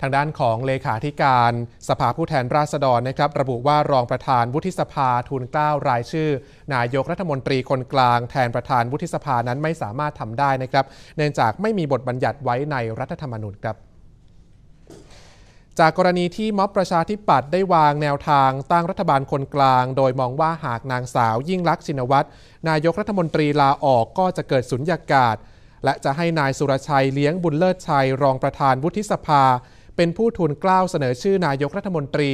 ทางด้านของเลขาธิการสภาผู้แทนราษฎรนะครับ ระบุว่ารองประธานวุฒิสภาทูลเกล้ารายชื่อ นายกรัฐมนตรีคนกลาง แทนประธานวุฒิสภานั้นไม่สามารถทำได้นะครับ เนื่องจากไม่มีบทบัญญัติไว้ในรัฐธรรมนูญครับจากกรณีที่ม็อบประชาธิปัตย์ได้วางแนวทางตั้งรัฐบาลคนกลาง โดยมองว่าหากนางสาวยิ่งลักษณ์ชินวัตรนายกรัฐมนตรีลาออกก็จะเกิดสุญญากาศ และจะให้นายสุรชัยเลี้ยงบุญเลิศชัย รองประธานวุฒิสภา เป็นผู้ทูลกล้าวเสนอชื่อนายกรัฐมนตรี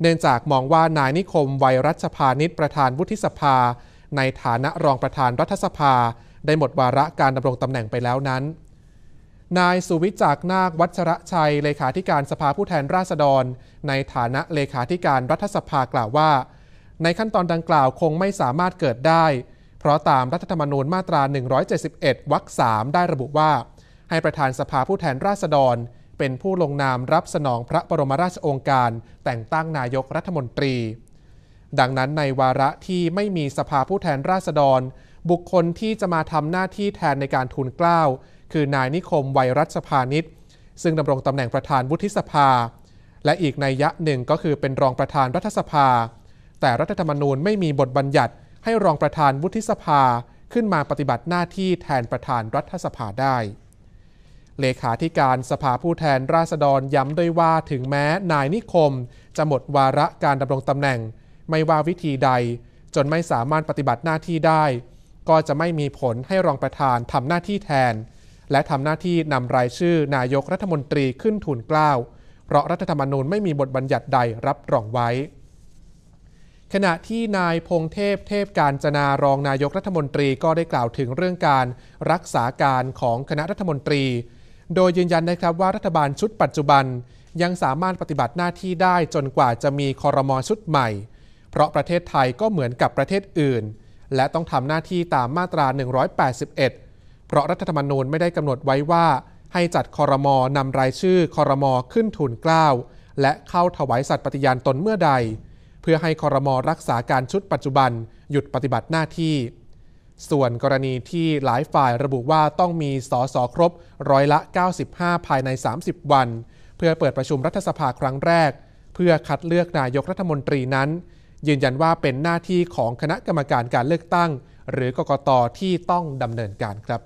เนื่องจากมองว่านายนิคมไวรัชพานิชประธานวุฒิสภา ในฐานะรองประธานรัฐสภา ได้หมดวาระการดำรงตำแหน่งไปแล้วนั้น นายสุวิจักนาควัชระชัย เลขาธิการสภาผู้แทนราษฎร ในฐานะเลขาธิการรัฐสภากล่าวว่า ในขั้นตอนดังกล่าวคงไม่สามารถเกิดได้ เพราะตามรัฐธรรมนูญมาตรา 171วรรค3ได้ระบุว่า ให้ประธานสภาผู้แทนราษฎร เป็นผู้ลงนามรับสนองพระบรมราชโองการ แต่งตั้งนายกรัฐมนตรี ดังนั้นในวาระที่ไม่มีสภาผู้แทนราษฎร บุคคลที่จะมาทำหน้าที่แทนในการทูลเกล้า คือนายนิคมไวรัชพานิชซึ่งดำรงตำแหน่งประธานวุฒิสภา และอีกในยะหนึ่งก็คือเป็นรองประธานรัฐสภา แต่รัฐธรรมนูญไม่มีบทบัญญัติ ให้รองประธานวุฒิสภาขึ้นมาปฏิบัติหน้าที่แทนประธานรัฐสภาได้ เลขาธิการสภาผู้แทนราษฎรย้ำด้วยว่าถึงแม้นายนิคม จะหมดวาระการดำรงตำแหน่ง ไม่ว่าวิธีใด จนไม่สามารถปฏิบัติหน้าที่ได้ ก็จะไม่มีผลให้รองประธานทำหน้าที่แทน และทำหน้าที่นำรายชื่อนายกรัฐมนตรีขึ้นทูลเกล้าเพราะรัฐธรรมนูญไม่มีบทบัญญัติใดรับรองไว้ ขณะที่นายพงเทพเทพการจนารองนายกรัฐมนตรีก็ได้กล่าวถึงเรื่องการรักษาการของคณะรัฐมนตรี โดยยืนยันนะครับว่ารัฐบาลชุดปัจจุบันยังสามารถปฏิบัติหน้าที่ได้จนกว่าจะมีคอรมอชุดใหม่ เพราะประเทศไทยก็เหมือนกับประเทศอื่น และต้องทำหน้าที่ตามมาตรา 181 เพราะรัฐธรรมนูญไม่ได้กำหนดไว้ว่า ให้จัดคอรมอนำรายชื่อคอรมอขึ้นทุนเกล้าและเข้าถวายสัตย์ปฏิญาณตนเมื่อใด เพื่อให้คอรมอรักษาการชุดปัจจุบันหยุดปฏิบัติหน้าที่ ส่วนกรณีที่หลายฝ่ายระบุว่าต้องมีสอสอครบร้อยละ 95 ภายใน 30 วัน เพื่อเปิดประชุมรัฐสภาครั้งแรก เพื่อคัดเลือกนายกรัฐมนตรีนั้น ยืนยันว่าเป็นหน้าที่ของคณะกรรมการการเลือกตั้ง หรือกกตที่ต้องดำเนินการครับ